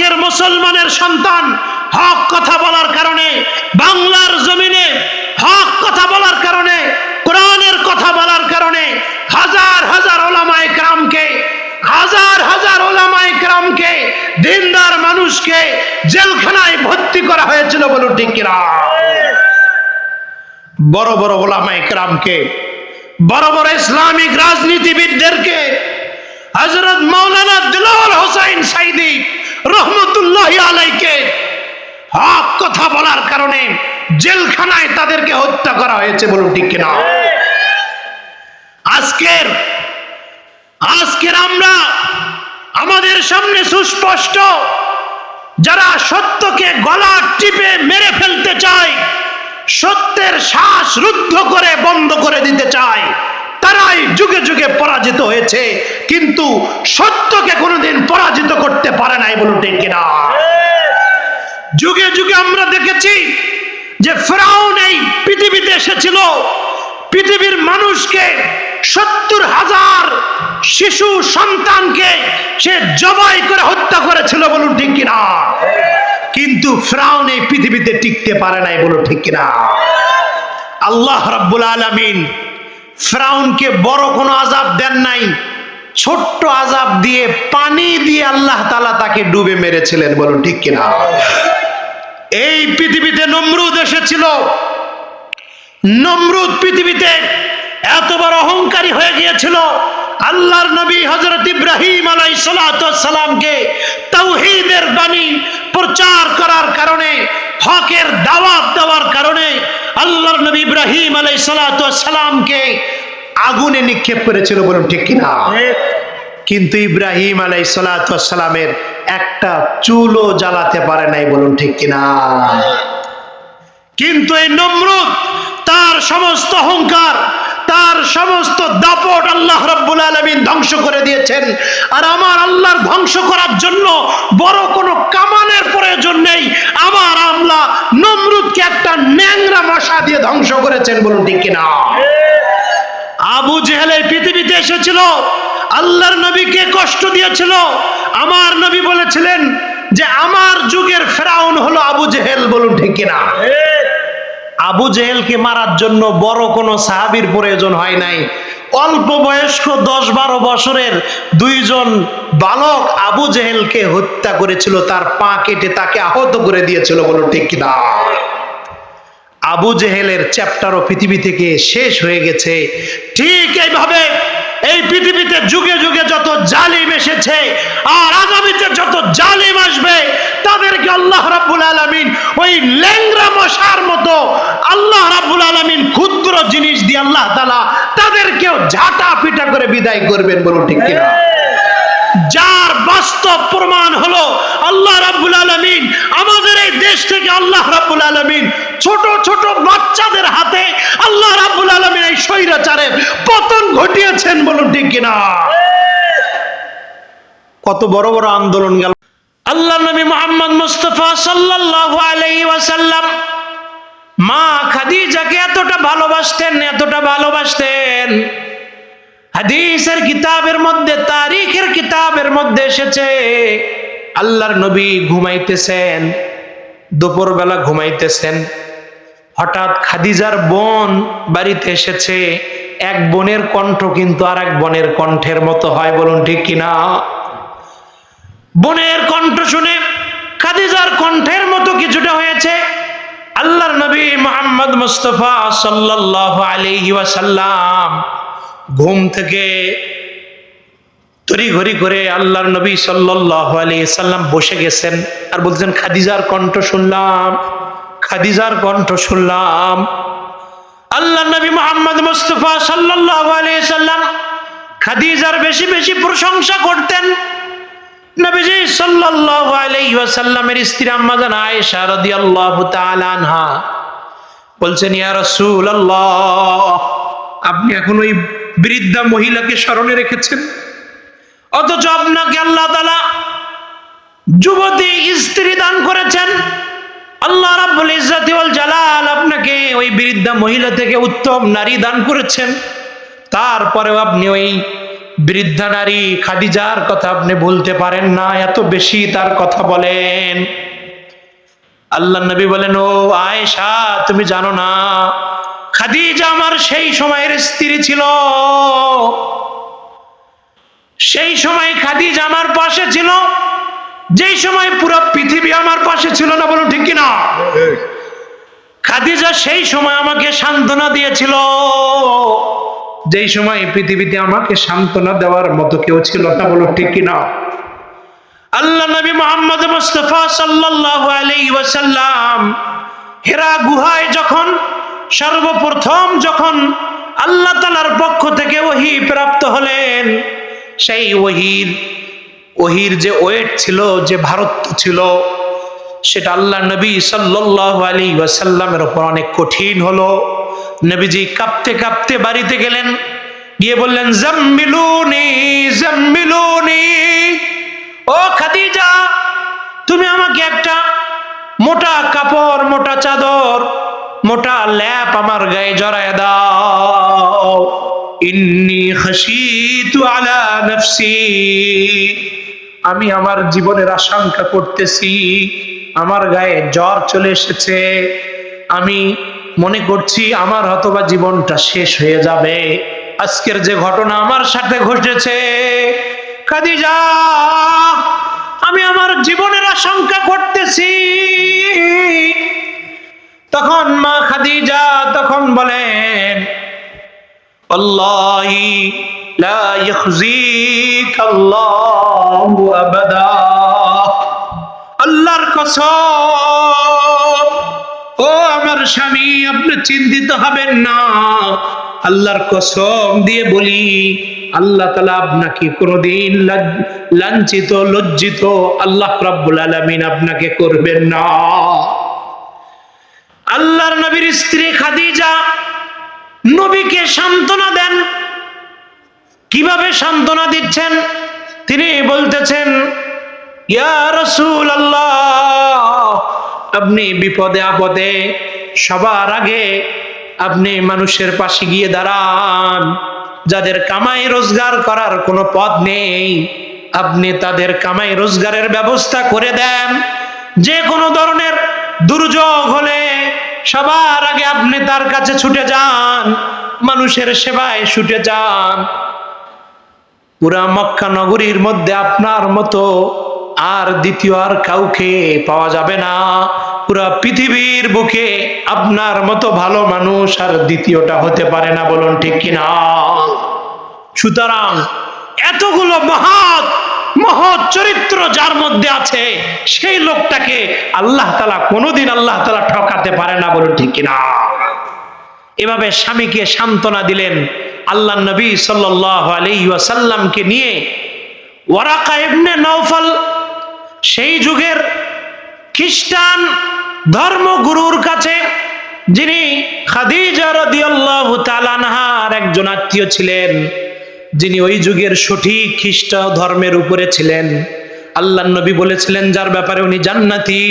আজকের মুসলমানের সন্তান। হক কথা বলার কারণে, বাংলার জমিনে হক কথা বলার কারণে, কোরআনের কথা বলার কারণে হাজার হাজার ওলামায়ে ক্রামকে, হাজার হাজার ওলামায়ে ক্রামকে দিনদার মানুষকে জেলখানায় ভর্তি করা হয়েছিল বলুন ঠিক বড় বড় ওলামায়ে ক্রামকে, বড় বড় ইসলামিক রাজনীতিবিদদেরকে হজরত মৌলানা দিলওয়ার হোসাইন সাইদি রহমতুল্লাহ আলাইকে। হক কথা বলার কারণে জেলখানায় তাদেরকে হত্যা করা হয়েছে বলুন ঠিক কিনা। আজকের আজকের আমরা আমাদের সামনে সুস্পষ্ট যারা সত্যকে গলা টিপে মেরে ফেলতে চায়, সত্যের শ্বাস রুদ্ধ করে বন্ধ করে দিতে চায় তারাই যুগে যুগে পরাজিত হয়েছে, কিন্তু সত্যকে কোনোদিন পরাজিত করতে পারে নাই বলুন ঠিক কিনা? যুগে যুগে আমরা দেখেছি যে ফেরাউন এই পৃথিবীতে এসেছিল। পৃথিবীর মানুষকে, সত্তর হাজার শিশু সন্তানকে সে জবাই করে হত্যা করেছিল বলুন ঠিক কিনা? কিন্তু ফ্রাউন এই পৃথিবীতে টিকতে পারে নাই বলুন ঠিক কিনা? আল্লাহ রাব্বুল আলামিন ফ্রাউনকে বড় কোনো আজাব দেন নাই। ছোট্ট আজাব দিয়ে, পানি দিয়ে আল্লাহ তালা তাকে ডুবে মেরেছিলেন বলুন ঠিক কিনা? এই পৃথিবীতে নমরুদ এসেছিল। নমরুদ পৃথিবীতে এত বড় অহংকারী হয়ে গিয়েছিল। আল্লাহর নবী হজরত ইব্রাহিম আলাই সালামকে তৌহিদের বাণী প্রচার করার কারণে, হকের দাওয়াত দেওয়ার কারণে আল্লাহর নবী ইব্রাহিম আলাই সালামকে আগুনে নিক্ষেপ করেছিল বলুন ঠিক কিনা? কিন্তু ইব্রাহিম আলাই সালামের একটা চুলও জ্বালাতে পারে নাই বলুন ঠিক কিনা? কিন্তু এই নমরুদ তার সমস্ত অহংকার তার সমস্ত দাপট আল্লাহ রব্বুল আলমিন ধ্বংস করে দিয়েছেন। আর আমার আল্লাহর ধ্বংস করার জন্য বড় কোনো কামানের প্রয়োজন নেই আমার আমলা নমরুদকে একটা ন্যাংরা মশা দিয়ে ধ্বংস করেছেন কিনা আবু জেহেল এই পৃথিবীতে এসেছিল, আল্লাহর নবীকে কষ্ট দিয়েছিল। আমার নবী বলেছিলেন যে, আমার যুগের ফেরাউন হলো আবু জেহেল বলুন ঠিক কিনা? আবু জেহেলকে মারার জন্য বড় কোনো সাহাবির প্রয়োজন হয় নাই। অল্প বয়স্ক দশ বারো বছরের দুইজন বালক আবু জেহেলকে হত্যা করেছিল। তার পা কেটে তাকে আহত করে দিয়েছিল বলুন ঠিক কিনা? আবু জেহেলের চ্যাপ্টারও পৃথিবী থেকে শেষ হয়ে গেছে। ঠিক এইভাবে এই পৃথিবীতে যুগে যুগে যত জালিম এসেছে, আর আগামীতে যত জালিম আসবে, তাদেরকে আল্লাহ রাব্বুল আলামিন ওই ল্যাংরা মশার মতো আল্লাহ রাব্বুল আলামিন ক্ষুদ্র জিনিস দিয়ে আল্লাহ তাআলা তাদেরকেও ঝাঁটা পিটা করে বিদায় করবেন বলুন ঠিক কিনা? যার বাস্তব প্রমাণ হলো আল্লাহ রাব্বুল আলামিন আমাদের এই দেশ থেকে আল্লাহ রাব্বুল আলামিন ছোট ছোট বাচ্চাদের হাতে আল্লাহ রাব্বুল আলামিন এই স্বৈরাচারের পতন ঘটিয়েছেন বলুন ঠিক কিনা? কত বড় বড় আন্দোলন গেল। আল্লাহ নবী মোহাম্মদ মুস্তফা সাল্লাল্লাহু আলাইহি ওয়াসাল্লাম মা খাদিজাকে এতটা ভালোবাসতেন এতটা ভালোবাসতেন। হাদিসের কিতাবের মধ্যে, তারিখের কিতাবের মধ্যে এসেছে, আল্লাহর নবী ঘুমাইতেছেন, দুপুরবেলা ঘুমাইতেছেন। হঠাৎ খাদিজার বোন বাড়িতে এসেছে, এক বোনের কণ্ঠ কিন্তু আর এক বোনের কণ্ঠের মতো হয়, বলুন ঠিক কিনা? বোনের কণ্ঠ শুনে খাদিজার কণ্ঠের মতো কিছুটা হয়েছে। আল্লাহর নবী মোহাম্মদ মুস্তফা সাল্লাল্লাহু আলাইহি ওয়াসাল্লাম ঘুম থেকে তড়িঘড়ি করে আল্লাহর নবী সাল্লাল্লাহু আলাইহি সাল্লাম বসে গেছেন আর বলছেন খাদিজার কণ্ঠ শুনলাম, খাদিজার কণ্ঠ শুনলাম। আল্লাহ নবী মোহাম্মদ মুস্তফা সাল্লাল্লাহু আলাইহি সাল্লাম খাদিজার বেশি বেশি প্রশংসা করতেন। নবীজি সাল্লাল্লাহু আলাইহি ওয়াসাল্লামের স্ত্রী আম্মা জান আয়েশা রাদিয়াল্লাহু তাআলা আনহা বলছেন, ইয়া রাসূলুল্লাহ, আপনি এখন ওই বৃদ্ধা মহিলাকে স্মরণে রেখেছেন। অথচ আপনাকে আল্লাহ তাআলা যুবতী স্ত্রী দান করেছেন। আল্লাহ রাব্বুল ইজ্জাতি জালাল আপনাকে ওই বৃদ্ধা মহিলা থেকে উত্তম নারী দান করেছেন। তারপরেও আপনি ওই বৃদ্ধা নারী খাদিজার কথা আপনি ভুলতে পারেন না, এত বেশি তার কথা বলেন। আল্লাহ নবী বলেন, ও আয়েশা, তুমি জানো না খাদিজা আমার সেই সময়ের স্ত্রী ছিল। সেই সময় খাদিজা আমার পাশে ছিল। যেই সময় পুরো পৃথিবী আমার পাশে ছিল না বলুন ঠিক কিনা? খাদিজা সেই সময় আমাকে সান্ত্বনা দিয়েছিল। যেই সময় পৃথিবীতে আমাকে সান্ত্বনা দেওয়ার মতো কেউ ছিল না বলো ঠিক কিনা? আল্লাহ নবী মোহাম্মদ মুস্তফা সাল্লাল্লাহু আলাইহি ওয়াসাল্লাম হেরা গুহায় যখন সর্বপ্রথম যখন আল্লাহ তাআলার পক্ষ থেকে ওহি প্রাপ্ত হলেন, সেই ওহির ওহির যে ওয়েট ছিল, যে ভারত ছিল, সেটা আল্লাহ নবী সাল্লাল্লাহু আলাইহি ওয়াসাল্লামের উপর অনেক কঠিন হলো। নবীজি কাঁপতে কাঁপতে বাড়িতে গেলেন, গিয়ে বললেন, জাম্মিলুনি জাম্মিলুনি, ও খাদিজা, তুমি আমাকে একটা মোটা কাপড়, মোটা চাদর মোটা ল্যাপ আমার গায়ে জড়ায় দাও। ইন্নি খাশিতু আলা নাফসি। আমি আমার জীবনের আশঙ্কা করতেছি, আমার গায়ে জ্বর চলে এসেছে। আমি মনে করছি আমার হতবা জীবনটা শেষ হয়ে যাবে। আজকের যে ঘটনা আমার সাথে ঘটেছে, খাদিজা, আমি আমার জীবনের আশঙ্কা করতেছি। তখন মা খাদিজা তখন বলেন, আল্লাহি আল্লাহর কস ও আমার স্বামী, আপনি চিন্তিত হবেন না। আল্লাহর কসম দিয়ে বলি, আল্লাহ তালা আপনাকে কোনোদিন লাঞ্ছিত, লজ্জিত আল্লাহ রাব্বুল আলমিন আপনাকে করবেন না। আল্লাহর নবীর স্ত্রী খাদিজা নবীকে সান্ত্বনা দেন। কীভাবে সান্ত্বনা দিচ্ছেন? তিনি বলতেছেন আপনি বিপদে আপদে সবার আগে আপনি মানুষের পাশে গিয়ে দাঁড়ান। যাদের কামাই রোজগার করার কোনো পথ নেই, আপনি তাদের কামাই রোজগারের ব্যবস্থা করে দেন। যে কোনো ধরনের দুর্যোগ হলে সবার আগে আপনি তার কাছে ছুটে যান, মানুষের সেবায় ছুটে যান। পুরা মক্কা নগরীর মধ্যে আপনার মতো আর দ্বিতীয় আর কাউকে পাওয়া যাবে না। পুরা পৃথিবীর বুকে আপনার মতো ভালো মানুষ আর দ্বিতীয়টা হতে পারে না, বলুন ঠিক কিনা? সুতরাং এতগুলো মহৎ মহৎ চরিত্র যার মধ্যে আছে, সেই লোকটাকে আল্লাহ তালা কোনোদিন আল্লাহ তালা ঠকাতে পারে না বলুন ঠিক কিনা? এভাবে স্বামীকে সান্ত্বনা দিলেন আল্লাহ নবী সাল্লাহ আলী নিয়ে। ওয়ারাকা ইবনে নৌফল সেই যুগের খ্রিস্টান ধর্মগুরুর কাছে, যিনি খাদিজা রাদিয়াল্লাহু তাআলা একজন আত্মীয় ছিলেন। যিনি ওই যুগের সঠিক খ্রিস্ট ধর্মের উপরে ছিলেন। আল্লাহ নবী বলেছিলেন, যার ব্যাপারে উনি জান্নাতি,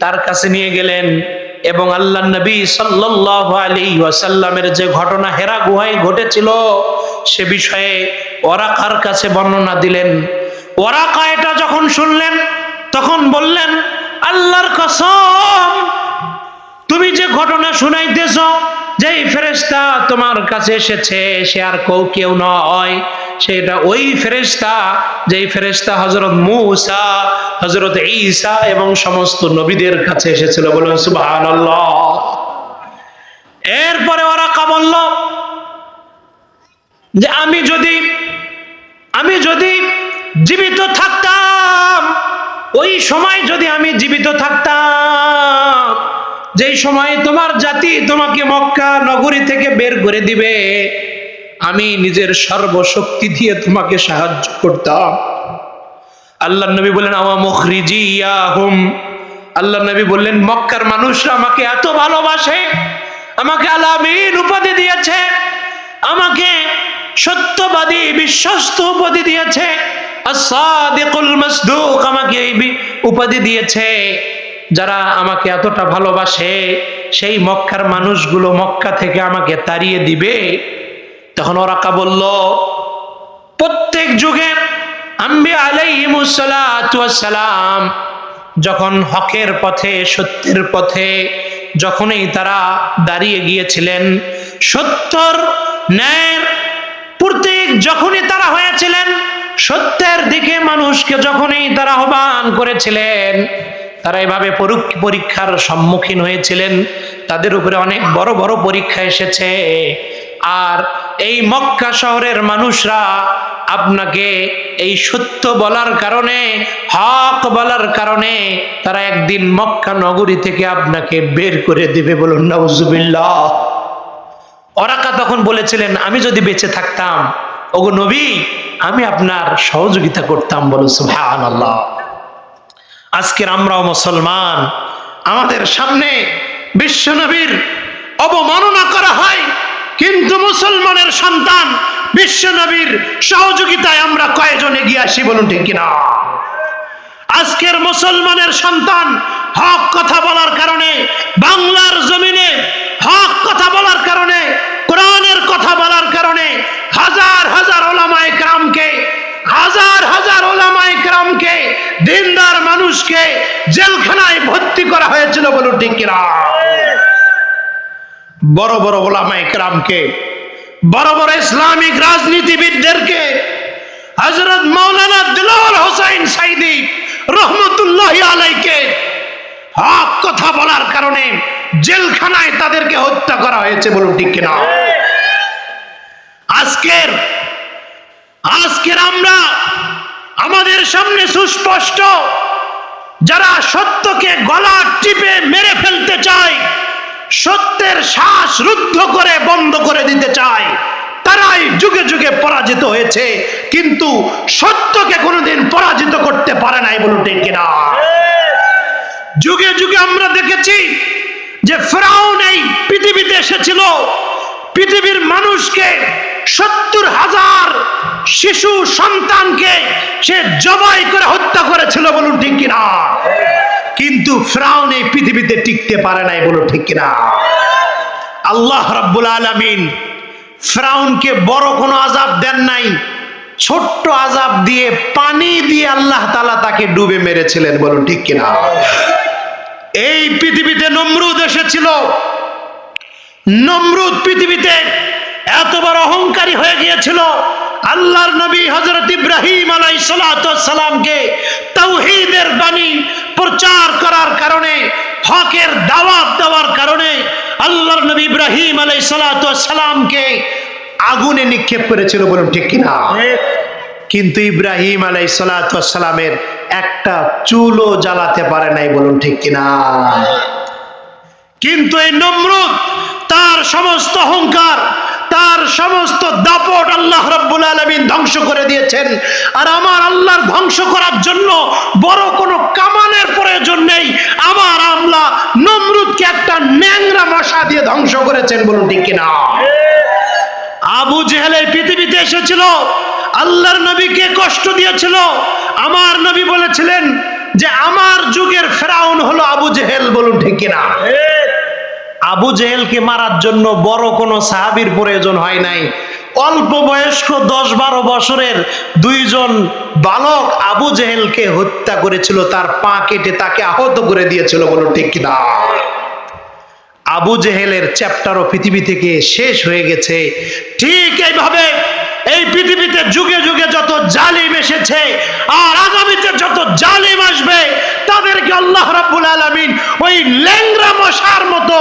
তার কাছে নিয়ে গেলেন। এবং আল্লাহ নবী আলাইহি ওয়াসাল্লামের যে ঘটনা হেরা গুহায় ঘটেছিল, সে বিষয়ে ওরাকার কাছে বর্ণনা দিলেন। ওরাকা এটা যখন শুনলেন, তখন বললেন, আল্লাহর কসম, তুমি যে ঘটনা শুনাইতেছ যেই ফেরেশতা তোমার কাছে এসেছে, সে আর কেউ কেউ নয়। সেটা ওই ফেরেশতা যেই ফেরেশতা হজরত মুসা হজরত ঈসা এবং সমস্ত নবীদের কাছে এসেছিল। বলুন, সুবহানাল্লাহ। এরপরে ওরা বলল যে, আমি যদি আমি যদি জীবিত থাকতাম, ওই সময় যদি আমি জীবিত থাকতাম যেই সময় তোমার জাতি তোমাকে মক্কা নগরী থেকে বের করে দিবে, আমি নিজের সর্বশক্তি দিয়ে তোমাকে সাহায্য করতাম। আল্লাহ নবী বললেন, আমা মুখরিজি আল্লাহ নবী বললেন, মক্কার মানুষরা আমাকে এত ভালোবাসে, আমাকে আলামিন উপাধি দিয়েছে, আমাকে সত্যবাদী, বিশ্বস্ত উপাধি দিয়েছে আসাদিকুল মাসদুক আমাকে এই উপাধি দিয়েছে। যারা আমাকে এতটা ভালোবাসে, সেই মক্কার মানুষগুলো মক্কা থেকে আমাকে তাড়িয়ে দিবে। তখন ওরাকা বলল, প্রত্যেক যুগে আম্বি আলাই আলাইহিমুসালাম যখন হকের পথে, সত্যের পথে যখনই তারা দাঁড়িয়ে গিয়েছিলেন, সত্যর ন্যায়ের প্রত্যেক যখনই তারা হয়েছিলেন, সত্যের দিকে মানুষকে যখনই তারা আহ্বান করেছিলেন তারা এভাবে পরীক্ষার সম্মুখীন হয়েছিলেন। তাদের উপরে অনেক বড় বড় পরীক্ষা এসেছে। আর এই মক্কা শহরের মানুষরা আপনাকে এই সত্য বলার কারণে, হক বলার কারণে তারা একদিন মক্কা নগরী থেকে আপনাকে বের করে দেবে বলুন, নাউজুবিল্লাহ। ওরাকা তখন বলেছিলেন, আমি যদি বেঁচে থাকতাম, ওগো নবী, আমি আপনার সহযোগিতা করতাম বলো সুহান আল্লাহ আজকের আমরাও মুসলমান। আমাদের সামনে বিশ্ব নবীর অবমাননা করা হয়, কিন্তু মুসলমানের সন্তান বিশ্ব নবীর সহযোগিতায় আমরা কয়জন এগিয়ে আসি বলুন ঠিক কিনা? আজকের মুসলমানের সন্তান হক কথা বলার কারণে, বাংলার জমিনে হক কথা বলার কারণে, কোরআনের কথা বলার কারণে হাজার হাজার ওলামায়ে ক্রামকে হাজার হাজার ওলামায়ে ক্রামকে দিনদার মানুষকে জেলখানায় ভর্তি করা হয়েছিল বলুন ঠিক কিনা? বড় বড় ওলামায়ে ক্রামকে বড় বড় ইসলামিক রাজনীতিবিদদেরকে হজরত মৌলানা দিলওয়ার হোসাইন সাইদি রহমতুল্লাহ আলাইকে হক কথা বলার কারণে জেলখানায় তাদেরকে হত্যা করা হয়েছে বলুন ঠিক কিনা? আজকের আজকের আমরা আমাদের সামনে সুস্পষ্ট যারা সত্যকে গলা টিপে মেরে ফেলতে চায়, সত্যের শ্বাস রুদ্ধ করে বন্ধ করে দিতে চায়, তারাই যুগে যুগে পরাজিত হয়েছে, কিন্তু সত্যকে কোনোদিন পরাজিত করতে পারে নাই বলুন কিনা? যুগে যুগে আমরা দেখেছি যে ফ্রাউন এই পৃথিবীতে এসেছিল পৃথিবীর মানুষকে সত্তর হাজার শিশু সন্তানকে সে জবাই করে হত্যা করেছিল বলুন ঠিক কিনা? কিন্তু ফ্রাউন এই পৃথিবীতে টিকতে পারে নাই বলুন ঠিক কিনা? আল্লাহ রাব্বুল আলামিন ফ্রাউনকে বড় কোনো আজাব দেন নাই, ছোট্ট আজাব দিয়ে পানি দিয়ে আল্লাহ তালা তাকে ডুবে মেরেছিলেন বলুন ঠিক কিনা? এই পৃথিবীতে নমরুদ এসেছিল নমরুদ পৃথিবীতে এত বড় অহংকারী হয়ে গিয়েছিল। আল্লাহর নবী হজরত ইব্রাহিম আলাই সালামকে তৌহিদের বাণী প্রচার করার কারণে, হকের দাওয়াত দেওয়ার কারণে আল্লাহর নবী ইব্রাহিম আলাই সালামকে আগুনে নিক্ষেপ করেছিল বলুন ঠিক কিনা? কিন্তু ইব্রাহিম আলাই সালামের একটা চুলও জ্বালাতে পারে নাই বলুন ঠিক কিনা? কিন্তু এই নমরুদ তার সমস্ত অহংকার, তার সমস্ত দাপট আল্লাহ রব্বুল আলমিন ধ্বংস করে দিয়েছেন। আর আমার আল্লাহর ধ্বংস করার জন্য বড় কোনো কামানের প্রয়োজন নেই। আমার আমলা নমরুদকে একটা ন্যাংরা মশা দিয়ে ধ্বংস করেছেন বলুন ঠিক কিনা? আবু জেহেল এই পৃথিবীতে এসেছিল। আল্লাহর নবীকে কষ্ট দিয়েছিল? আমার নবী বলেছিলেন যে, আমার যুগের ফেরাউন হলো আবু জেহেল, বলুন ঠিক কিনা? আবু জেহেলকে মারার জন্য বড় কোনো সাহাবির প্রয়োজন হয় নাই। অল্প বয়স্ক দশ বারো বছরের দুইজন বালক আবু জেহেলকে হত্যা করেছিল, তার পা কেটে তাকে আহত করে দিয়েছিল বলো কিনা আবু জেহেলের চ্যাপ্টারও পৃথিবী থেকে শেষ হয়ে গেছে। ঠিক এইভাবে এই পৃথিবীতে যুগে যুগে যত জালিম এসেছে আর আগামীতে যত জালিম আসবে, তাদেরকে আল্লাহ রাব্বুল আলামিন ওই লেংরা মশার মতো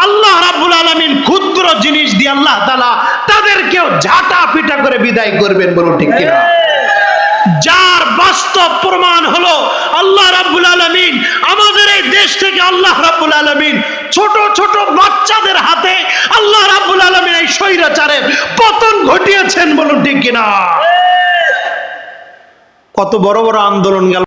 আল্লাহ রাব্বুল আলামিন ক্ষুদ্র জিনিস দিয়ে আল্লাহ তাআলা তাদেরকেও ঝাঁটা পিটা করে বিদায় করবেন বলুন ঠিক কিনা? যার বাস্তব প্রমাণ হলো আল্লাহ রাব্বুল আলামিন আমাদের এই দেশ থেকে আল্লাহ রাব্বুল আলামিন ছোট ছোট বাচ্চাদের হাতে আল্লাহ রাব্বুল আলামিন এই স্বৈরাচারের পতন ঘটিয়েছেন বলুন ঠিক কিনা? কত বড় বড় আন্দোলন গেল।